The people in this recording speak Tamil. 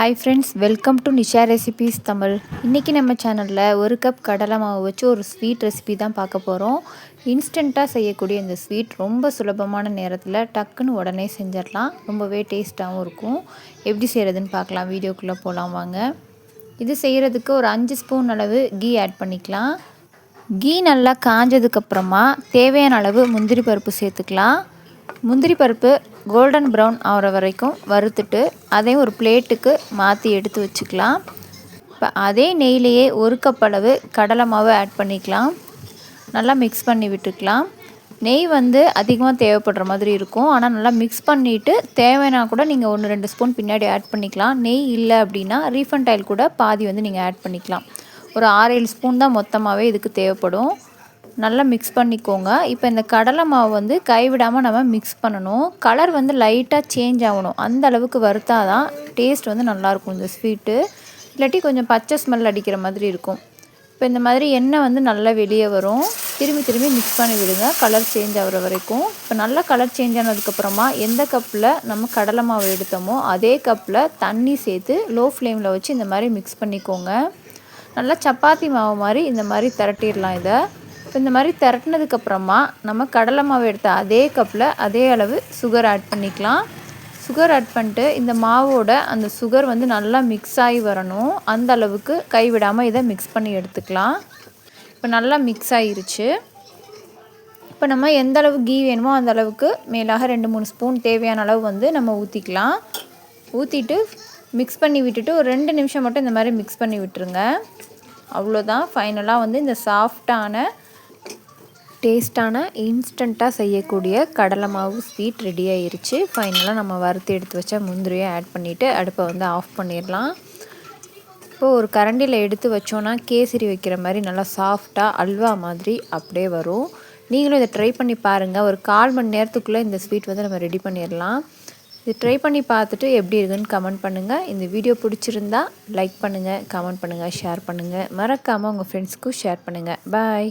Hi friends welcome to Nisha recipes Tamil இன்றைக்கி நம்ம சேனலில் ஒரு கப் கடலை மாவு வச்சு ஒரு ஸ்வீட் ரெசிபி தான் பார்க்க போகிறோம் இன்ஸ்டண்ட்டாக செய்யக்கூடிய இந்த ஸ்வீட் ரொம்ப சுலபமான நேரத்தில் டக்குன்னு உடனே செஞ்சிடலாம். ரொம்பவே டேஸ்ட்டாகவும் இருக்கும். எப்படி செய்கிறதுன்னு பார்க்கலாம். வீடியோக்குள்ளே போகலாம் வாங்க. இது செய்கிறதுக்கு ஒரு அஞ்சு ஸ்பூன் அளவு கீ ஆட் பண்ணிக்கலாம். கீ நல்லா காஞ்சதுக்கப்புறமா தேவையான அளவு முந்திரி பருப்பு சேர்த்துக்கலாம். முந்திரி பருப்பு கோல்டன் ப்ரௌன் ஆகிற வரைக்கும் வறுத்துட்டு அதையும் ஒரு பிளேட்டுக்கு மாற்றி எடுத்து வச்சுக்கலாம். இப்போ அதே நெய்லேயே ஒரு கப் அளவு கடலை மாவு ஆட் பண்ணிக்கலாம். நல்லா மிக்ஸ் பண்ணி விட்டுக்கலாம். நெய் வந்து அதிகமாக தேவைப்படுற மாதிரி இருக்கும். ஆனால் நல்லா மிக்ஸ் பண்ணிவிட்டு தேவைன்னா கூட நீங்கள் ஒன்று ரெண்டு ஸ்பூன் பின்னாடி ஆட் பண்ணிக்கலாம். நெய் இல்லை அப்படின்னா ரீஃபண்ட் ஆயில் கூட பாதி வந்து நீங்கள் ஆட் பண்ணிக்கலாம். ஒரு ஆறு ஏழு ஸ்பூன் தான் மொத்தமாகவே இதுக்கு தேவைப்படும். நல்லா மிக்ஸ் பண்ணிக்கோங்க. இப்போ இந்த கடலை மாவு வந்து கைவிடாமல் நம்ம மிக்ஸ் பண்ணணும். கலர் வந்து லைட்டாக சேஞ்ச் ஆகணும். அந்த அளவுக்கு வறுத்தா தான் டேஸ்ட் வந்து நல்லாயிருக்கும் இந்த ஸ்வீட்டு இல்லாட்டி கொஞ்சம் பச்சை ஸ்மெல் அடிக்கிற மாதிரி இருக்கும். இப்போ இந்த மாதிரி எண்ணெய் வந்து நல்லா வெளியே வரும். திரும்பி திரும்பி மிக்ஸ் பண்ணி விடுங்க. கலர் சேஞ்ச் ஆகிற வரைக்கும். இப்போ நல்லா கலர் சேஞ்ச் ஆனதுக்கப்புறமா எந்த கப்பில் நம்ம கடலை மாவு எடுத்தோமோ அதே கப்பில் தண்ணி சேர்த்து லோ ஃப்ளேமில் வச்சு இந்த மாதிரி மிக்ஸ் பண்ணிக்கோங்க. நல்லா சப்பாத்தி மாவு மாதிரி இந்த மாதிரி திரட்டிடலாம் இதை. இப்போ இந்த மாதிரி திரட்டினதுக்கப்புறமா நம்ம கடலை மாவு எடுத்த அதே கப்பில் அதே அளவு சுகர் ஆட் பண்ணிக்கலாம். சுகர் ஆட் பண்ணிட்டு இந்த மாவோட அந்த சுகர் வந்து நல்லா மிக்ஸ் ஆகி வரணும். அந்த அளவுக்கு கைவிடாமல் இதை மிக்ஸ் பண்ணி எடுத்துக்கலாம். இப்போ நல்லா மிக்ஸ் ஆகிருச்சு இப்போ நம்ம எந்த அளவு கீ வேணுமோ அந்த அளவுக்கு மேலாக ரெண்டு மூணு ஸ்பூன் தேவையான அளவு வந்து நம்ம ஊற்றிக்கலாம் ஊற்றிட்டு மிக்ஸ் பண்ணி விட்டுட்டு ஒரு ரெண்டு நிமிஷம் மட்டும் இந்த மாதிரி மிக்ஸ் பண்ணி விட்டுருங்க. அவ்வளோதான் ஃபைனலாக வந்து இந்த சாஃப்டான டேஸ்ட்டான இன்ஸ்டண்ட்டாக செய்யக்கூடிய கடலை மாவு ஸ்வீட் ரெடி ஆயிருச்சு. ஃபைனலாக நம்ம வறுத்து எடுத்து வச்ச முந்திரியை ஆட் பண்ணிவிட்டு அடுப்பை வந்து ஆஃப் பண்ணிடலாம். இப்போது ஒரு கரண்டியில் எடுத்து வச்சோன்னா கேசரி வைக்கிற மாதிரி நல்லா சாஃப்டாக அல்வா மாதிரி அப்படியே வரும். நீங்களும் இதை ட்ரை பண்ணி பாருங்கள் ஒரு கால் மணி நேரத்துக்குள்ளே இந்த ஸ்வீட் வந்து நம்ம ரெடி பண்ணிடலாம். இது ட்ரை பண்ணி பார்த்துட்டு எப்படி இருக்குன்னு கமெண்ட் பண்ணுங்கள் இந்த வீடியோ பிடிச்சிருந்தா லைக் பண்ணுங்கள் கமெண்ட் பண்ணுங்கள் ஷேர் பண்ணுங்கள் மறக்காமல் உங்கள் ஃப்ரெண்ட்ஸ்க்கும் ஷேர் பண்ணுங்கள் பாய்